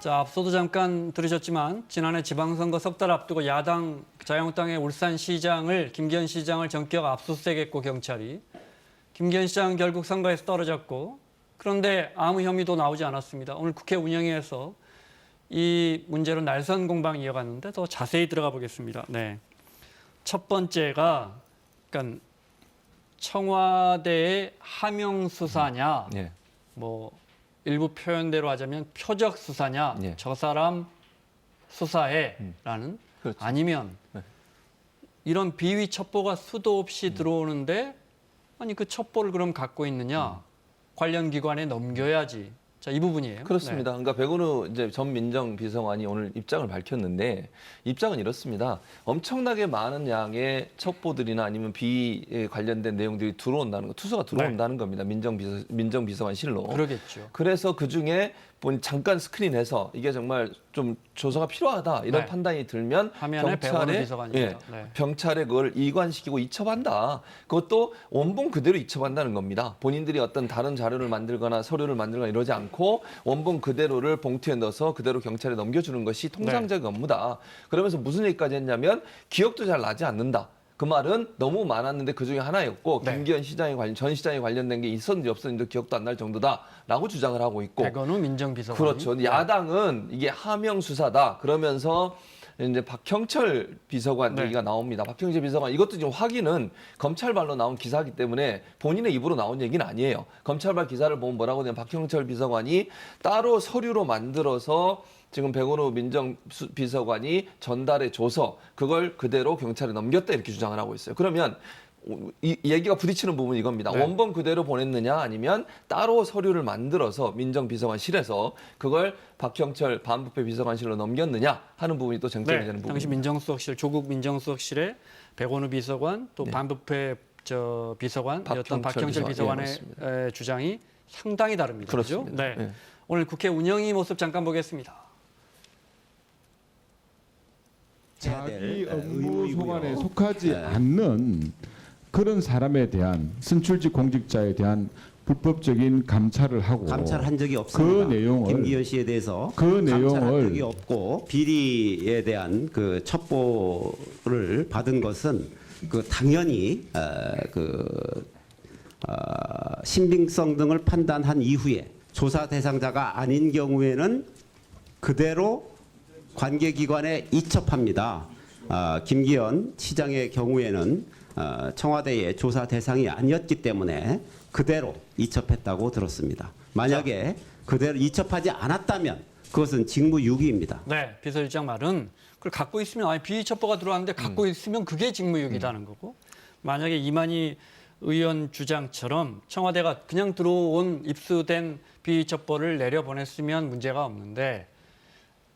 자, 앞서도 잠깐 들으셨지만 지난해 지방선거 석 달 앞두고 야당 자유한국당의 울산 시장을 김기현 시장을 전격 압수수색했고 경찰이 김기현 시장 결국 선거에서 떨어졌고 그런데 아무 혐의도 나오지 않았습니다. 오늘 국회 운영위에서 이 문제로 날선 공방 이어갔는데 더 자세히 들어가 보겠습니다. 네. 첫 번째가 그러니까 청와대의 하명 수사냐 예. 뭐 일부 표현대로 하자면 표적 수사냐 예. 저 사람 수사해라는 그렇죠. 아니면 네. 이런 비위 첩보가 수도 없이 들어오는데 아니 그 첩보를 그럼 갖고 있느냐 관련 기관에 넘겨야지 자 이 부분이에요. 그렇습니다. 그러니까 백운우 이제 전 민정 비서관이 오늘 입장을 밝혔는데 입장은 이렇습니다. 엄청나게 많은 양의 첩보들이나 아니면 비에 관련된 내용들이 들어온다는 거, 투수가 들어온다는 겁니다. 민정 비서 민정 비서관실로. 네. 그러겠죠. 그래서 그 중에 본 잠깐 스크린해서 이게 정말 좀 조사가 필요하다 이런 네. 판단이 들면 경찰에. 예, 네. 경찰에 그걸 이관시키고 이첩한다. 그것도 원본 그대로 이첩한다는 겁니다. 본인들이 어떤 다른 자료를 만들거나 서류를 만들거나 이러지 않고 원본 그대로를 봉투에 넣어서 그대로 경찰에 넘겨주는 것이 통상적 업무다. 그러면서 무슨 얘기까지 했냐면 기억도 잘 나지 않는다. 그 말은 너무 많았는데 그 중에 하나였고 네. 김기현 시장에 관련 전 시장에 관련된 게 있었는지 없었는지 기억도 안 날 정도다라고 주장을 하고 있고 백원우 민정비서관. 그렇죠. 야당은 이게 하명 수사다. 그러면서 이제 박형철 비서관 네. 얘기가 나옵니다. 박형철 비서관 이것도 지금 확인은 검찰발로 나온 기사이기 때문에 본인의 입으로 나온 얘기는 아니에요. 검찰발 기사를 보면 뭐라고 되냐면 박형철 비서관이 따로 서류로 만들어서 지금 백원호 민정 수- 비서관이 전달해 줘서 그걸 그대로 경찰에 넘겼다 이렇게 주장을 하고 있어요. 그러면 이이 얘기가 부딪히는 부분이 이겁니다. 네. 원본 그대로 보냈느냐 아니면 따로 서류를 만들어서 민정비서관실에서 그걸 박형철 반부패 비서관실로 넘겼느냐 하는 부분이 또 쟁점이 네, 되는 당시 부분입니다. 민정수석실 조국 민정수석실에 백원우 비서관 또 네. 반부패 저 비서관이었던 박형철 박형철 비서관. 비서관의 예, 맞습니다. 에, 주장이 상당히 다릅니다. 그렇습니다. 네. 예. 오늘 국회 운영위 모습 잠깐 보겠습니다. 자기 될, 에, 업무 의무이고요. 소관에 속하지 네. 않는 그런 사람에 대한 선출직 공직자에 대한 불법적인 감찰을 하고 감찰한 적이 없습니다. 그 내용을 김기현 씨에 대해서 그 감찰한 내용을 적이 없고 비리에 대한 그 첩보를 받은 것은 그 당연히 어, 그 어, 신빙성 등을 판단한 이후에 조사 대상자가 아닌 경우에는 그대로 관계기관에 이첩합니다. 아, 김기현 시장의 경우에는 어, 청와대의 조사 대상이 아니었기 때문에 그대로 이첩했다고 들었습니다. 만약에 그대로 이첩하지 않았다면 그것은 직무유기입니다. 네, 비서실장 말은 그걸 갖고 있으면 아니 비위 첩보가 들어왔는데 갖고 있으면 그게 직무유기라는 거고 만약에 이만희 의원 주장처럼 청와대가 그냥 들어온 입수된 비위 첩보를 내려 보냈으면 문제가 없는데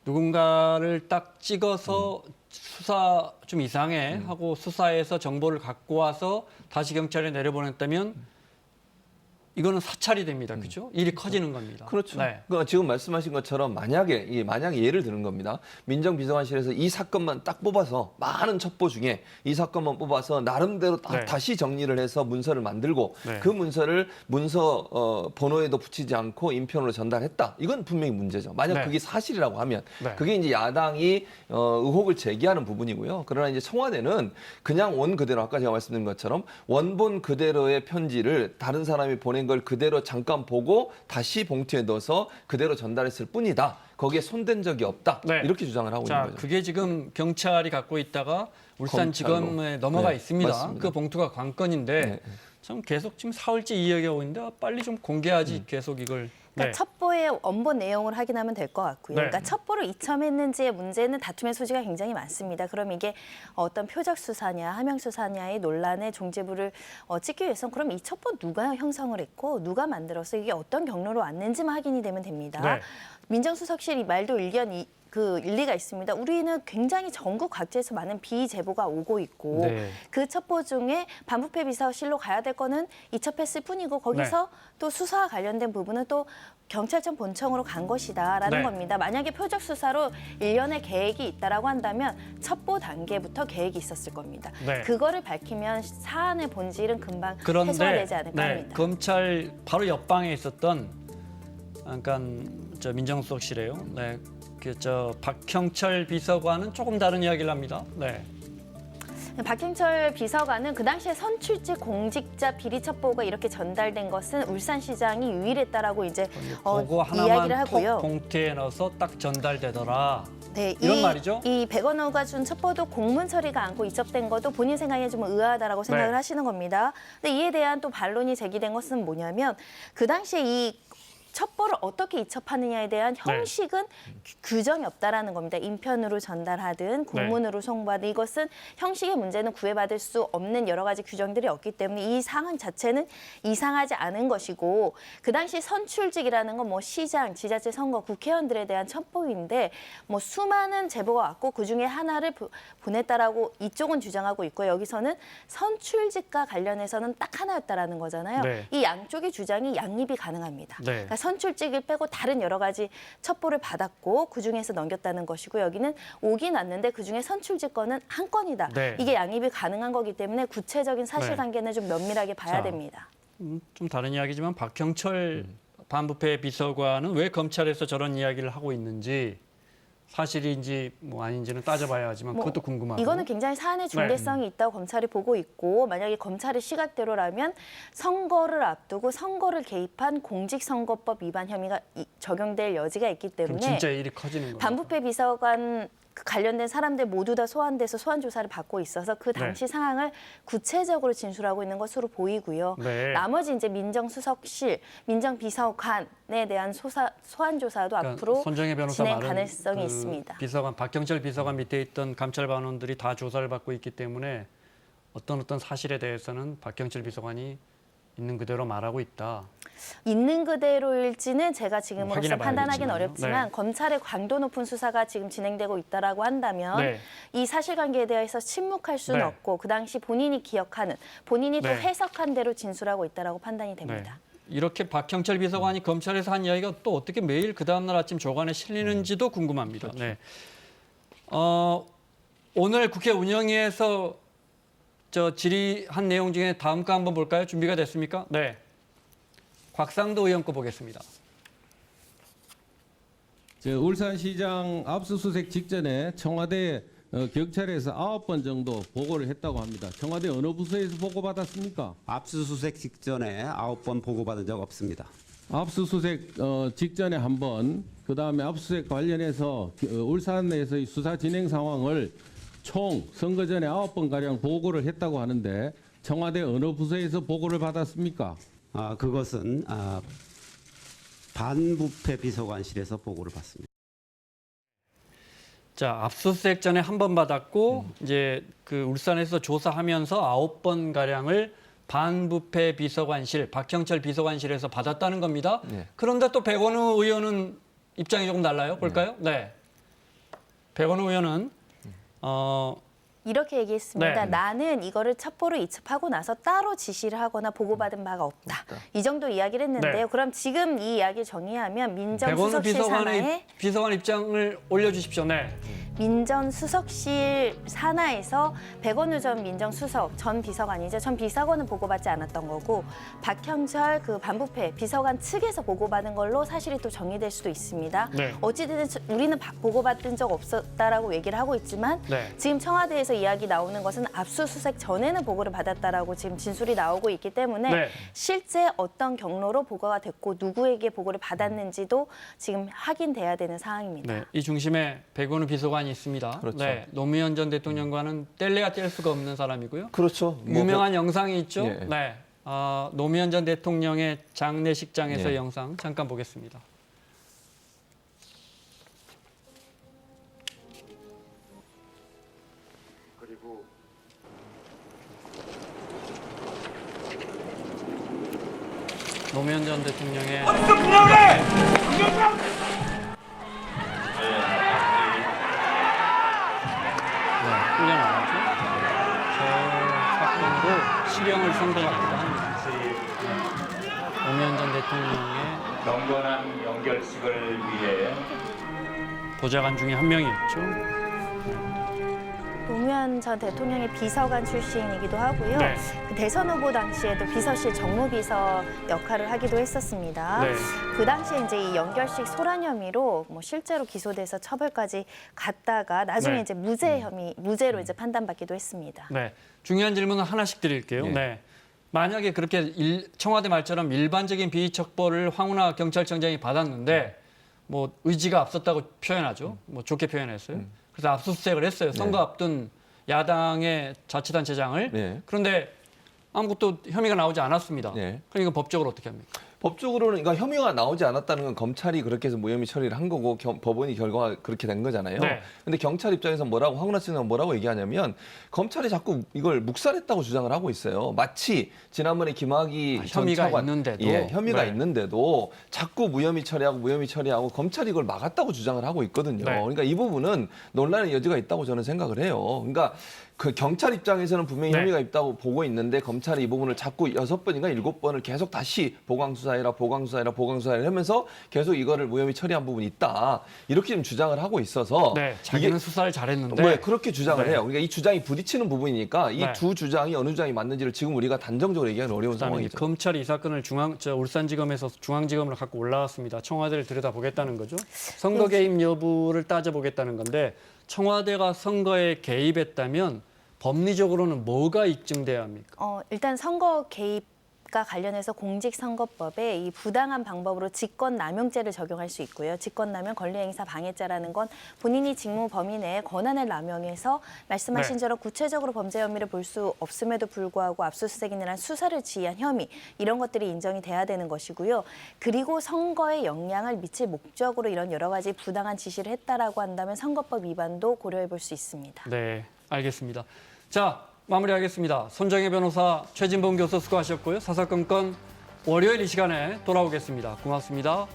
누군가를 딱 찍어서 수사 좀 이상해 하고 수사해서 정보를 갖고 와서 다시 경찰에 내려보냈다면 이거는 사찰이 됩니다. 그죠? 일이 커지는 겁니다. 그렇죠. 네. 그러니까 지금 말씀하신 것처럼 만약에 이 만약에 예를 드는 겁니다. 민정비서관실에서 이 사건만 딱 뽑아서 많은 첩보 중에 이 사건만 뽑아서 나름대로 다, 네. 다 시 정리를 해서 문서를 만들고 네. 그 문서를 문서 어, 번호에도 붙이지 않고 인편으로 전달했다. 이건 분명히 문제죠. 만약 네. 그게 사실이라고 하면 네. 그게 이제 야당이 어, 의혹을 제기하는 부분이고요. 그러나 이제 청와대는 그냥 원 그대로 아까 제가 말씀드린 것처럼 원본 그대로의 편지를 다른 사람이 보낸 걸 그대로 잠깐 보고 다시 봉투에 넣어서 그대로 전달했을 뿐이다. 거기에 손댄 적이 없다. 네. 이렇게 주장을 하고 자, 있는 거죠. 그게 지금 경찰이 갖고 있다가 울산지검에 넘어가 네, 있습니다. 맞습니다. 그 봉투가 관건인데 네. 참 계속 지금 사흘째 이야기하고 있는데 아, 빨리 좀 공개하지 계속 이걸. 그러니까 네. 첩보의 원본 내용을 확인하면 될 것 같고요. 네. 그러니까 첩보를 이첨했는지의 문제는 다툼의 소지가 굉장히 많습니다. 그럼 이게 어떤 표적 수사냐, 하명 수사냐의 논란의 종지부를 어, 찍기 위해서는 그럼 이 첩보 누가 형성을 했고 누가 만들어서 이게 어떤 경로로 왔는지만 확인이 되면 됩니다. 네. 민정수석실 이 말도 일견 이, 그 일리가 있습니다. 우리는 굉장히 전국 각지에서 많은 비위 제보가 오고 있고 네. 그 첩보 중에 반부패 비서실로 가야 될 거는 이첩했을 뿐이고 거기서 네. 또 수사와 관련된 부분은 또 경찰청 본청으로 간 것이다라는 네. 겁니다. 만약에 표적 수사로 일련의 계획이 있다라고 한다면 첩보 단계부터 계획이 있었을 겁니다. 네. 그거를 밝히면 사안의 본질은 금방 그런데 해소가 되지 않을까 네, 합니다. 검찰 바로 옆방에 있었던 그러니까 저 민정수석실에요. 네, 그저 박형철 비서관은 조금 다른 이야기를 합니다. 네. 박형철 비서관은 그 당시에 선출직 공직자 비리 첩보가 이렇게 전달된 것은 울산시장이 유일했다라고 이제 어, 그거 이야기를 하나만 하고요. 톡 봉투에 넣어서 딱 전달되더라. 네, 이런 이, 말이죠? 이 백원호가 준 첩보도 공문 처리가 않고 이첩된 것도 본인 생각에 좀 의아하다라고 생각을 네. 하시는 겁니다. 근데 이에 대한 또 반론이 제기된 것은 뭐냐면 그 당시에 이 첩보를 어떻게 이첩하느냐에 대한 네. 형식은 규- 규정이 없다라는 겁니다. 인편으로 전달하든 네. 공문으로 송부하든 이것은 형식의 문제는 구애받을 수 없는 여러 가지 규정들이 없기 때문에 이 상황 자체는 이상하지 않은 것이고 그 당시 선출직이라는 건 뭐 시장, 지자체 선거, 국회의원들에 대한 첩보인데 뭐 수많은 제보가 왔고 그 중에 하나를 보- 보냈다라고 이쪽은 주장하고 있고 여기서는 선출직과 관련해서는 딱 하나였다라는 거잖아요. 네. 이 양쪽의 주장이 양립이 가능합니다. 네. 그러니까 선출직을 빼고 다른 여러 가지 첩보를 받았고 그 중에서 넘겼다는 것이고 여기는 오긴 왔는데 그 중에 선출직 건은 한 건이다. 네. 이게 양립이 가능한 거기 때문에 구체적인 사실관계는 좀 면밀하게 봐야 자. 됩니다. 음, 좀 다른 이야기지만 박형철 반부패 비서관은 왜 검찰에서 저런 이야기를 하고 있는지 사실인지 뭐 아닌지는 따져봐야 하지만 뭐 그것도 궁금하고. 이거는 굉장히 사안의 네. 중대성이 있다고 검찰이 보고 있고 만약에 검찰의 시각대로라면 선거를 앞두고 선거를 개입한 공직선거법 위반 혐의가 이- 적용될 여지가 있기 그럼 때문에 진짜 일이 커지는 거예요. 반부패 비서관 그 관련된 사람들 모두 다 소환돼서 소환 조사를 받고 있어서 그 당시 상황을 구체적으로 진술하고 있는 것으로 보이고요. 네. 나머지 이제 민정수석실, 민정비서관 에 대한 소사, 소환 조사도 그러니까 앞으로 손정혜 변호사 진행 말은 가능성이 그 있습니다. 비서관 박경철 비서관 밑에 있던 감찰 반원들이 다 조사를 받고 있기 때문에 어떤 어떤 사실에 대해서는 박경철 비서관이 있는 그대로 말하고 있다. 있는 그대로일지는 제가 지금으로서 확인해 판단하기는. 어렵지만 네. 검찰의 강도 높은 수사가 지금 진행되고 있다라고 한다면 네. 이 사실관계에 대해서 침묵할 수는 네. 없고 그 당시 본인이 기억하는 본인이 또 네. 해석한 대로 진술하고 있다라고 판단이 됩니다. 네. 이렇게 박형철 비서관이 검찰에서 한 이야기가 또 어떻게 매일 그 다음날 아침 조간에 실리는지도 궁금합니다. 그렇죠. 네. 어, 오늘 국회 운영위에서 저 질의한 내용 중에 다음 거 한번 볼까요? 준비가 됐습니까? 네. 곽상도 의원 거 보겠습니다. 저 울산시장 압수수색 직전에 청와대 어, 경찰에서 아홉 번 정도 보고를 했다고 합니다. 청와대 어느 부서에서 보고받았습니까? 압수수색 직전에 아홉 번 보고받은 적 없습니다. 압수수색 어, 직전에 한 번, 그 다음에 압수수색 관련해서 어, 울산에서의 수사 진행 상황을 총 선거 전에 아홉 번 가량 보고를 했다고 하는데 청와대 어느 부서에서 보고를 받았습니까? 아, 그것은 아, 반부패 비서관실에서 보고를 받습니다. 자, 압수수색 전에 한 번 받았고 이제 그 울산에서 조사하면서 아홉 번 가량을 반부패 비서관실 박형철 비서관실에서 받았다는 겁니다. 네. 그런데 또 백원우 의원은 입장이 조금 달라요. 볼까요? 네. 백원우 의원은 어 이렇게 얘기했습니다. 네. 나는 이거를 첩보를 이첩하고 나서 따로 지시를 하거나 보고받은 바가 없다. 이 정도 이야기를 했는데요. 네. 그럼 지금 이 이야기 정의하면 백원우 민정수석실 비서관의 산하에 비서관 입장을 올려주십시오. 네. 민정수석실 산하에서 백원우 전 민정수석 전 비서관이죠. 전 비서관은 보고받지 않았던 거고 박형철 그 반부패 비서관 측에서 보고받은 걸로 사실이 또 정리될 수도 있습니다. 네. 어찌됐든 우리는 바- 보고받은 적 없었다라고 얘기를 하고 있지만 네. 지금 청와대에서 이야기 나오는 것은 압수수색 전에는 보고를 받았다라고 지금 진술이 나오고 있기 때문에 네. 실제 어떤 경로로 보고가 됐고 누구에게 보고를 받았는지도 지금 확인돼야 되는 상황입니다. 네. 이 중심에 백원우 비서관 이 있습니다. 그렇죠. 네. 노무현 전 대통령과는 뗄래야 뗄 수가 없는 사람이고요. 그렇죠. 뭐 유명한 영상이 있죠. 예. 네. 어, 노무현 전 대통령의 장례식장에서 예. 영상 잠깐 보겠습니다. 노무현 전 대통령의 실형을 선고받기도 합니다. 노무현 전 대통령의 경건한 연결식을 위해 보좌관 중에 한 명이었죠. 노무현 전 대통령의 비서관 출신이기도 하고요. 네. 그 대선 후보 당시에도 비서실 정무비서 역할을 하기도 했었습니다. 네. 그 당시에 이제 이 연결식 소란 혐의로 뭐 실제로 기소돼서 처벌까지 갔다가 나중에 네. 이제 무죄 혐의 무죄로 이제 판단받기도 했습니다. 네. 중요한 질문은 하나씩 드릴게요. 예. 네. 만약에 그렇게 일- 청와대 말처럼 일반적인 비위척벌을 황운하 경찰청장이 받았는데 뭐 의지가 앞섰다고 표현하죠. 뭐 좋게 표현했어요. 그래서 압수수색을 했어요. 선거 앞둔 야당의 자치단체장을. 네. 그런데 아무것도 혐의가 나오지 않았습니다. 네. 그러니까 법적으로 어떻게 합니까? 법적으로는 그러니까 혐의가 나오지 않았다는 건 검찰이 그렇게 해서 무혐의 처리를 한 거고 겨- 법원이 결과가 그렇게 된 거잖아요. 네. 근데 경찰 입장에서 뭐라고 황운하 씨는 뭐라고 얘기하냐면 검찰이 자꾸 이걸 묵살했다고 주장을 하고 있어요. 마치 지난번에 김학의 아, 전 혐의가 차관- 있는데도? 예, 혐의가 네. 있는데도 자꾸 무혐의 처리하고 무혐의 처리하고 검찰이 이걸 막았다고 주장을 하고 있거든요. 네. 그러니까 이 부분은 논란의 여지가 있다고 저는 생각을 해요. 그러니까 그 경찰 입장에서는 분명히 네. 혐의가 있다고 보고 있는데 검찰이 이 부분을 자꾸 여섯 번인가 일곱 번을 계속 다시 보강 수사해라 보강 수사해라 보강 수사해라 하면서 계속 이거를 무혐의 처리한 부분이 있다 이렇게 좀 주장을 하고 있어서 네. 자기는 수사를 잘했는데 네, 그렇게 주장을 네. 해요. 그러니까 이 주장이 부딪히는 부분이니까 이 네. 두 주장이 어느 주장이 맞는지를 지금 우리가 단정적으로 얘기하는 어려운 상황이죠. 검찰이 이 사건을 중앙 저 울산지검에서 중앙지검으로 갖고 올라왔습니다. 청와대를 들여다보겠다는 거죠. 선거 개입 여부를 따져보겠다는 건데 청와대가 선거에 개입했다면 법리적으로는 뭐가 입증돼야 합니까? 어, 일단 선거 개입 과 관련해서 공직선거법에 이 부당한 방법으로 직권남용죄를 적용할 수 있고요. 직권남용 권리행사 방해죄라는 건 본인이 직무 범위 내에 권한을 남용해서 말씀하신 네. 대로 구체적으로 범죄 혐의를 볼 수 없음에도 불구하고 압수수색이나 수사를 지휘한 혐의 이런 것들이 인정이 돼야 되는 것이고요. 그리고 선거에 영향을 미칠 목적으로 이런 여러 가지 부당한 지시를 했다라고 한다면 선거법 위반도 고려해 볼 수 있습니다. 네, 알겠습니다. 자, 마무리하겠습니다. 손정혜 변호사, 최진봉 교수 수고하셨고요. 사사건건 월요일 이 시간에 돌아오겠습니다. 고맙습니다.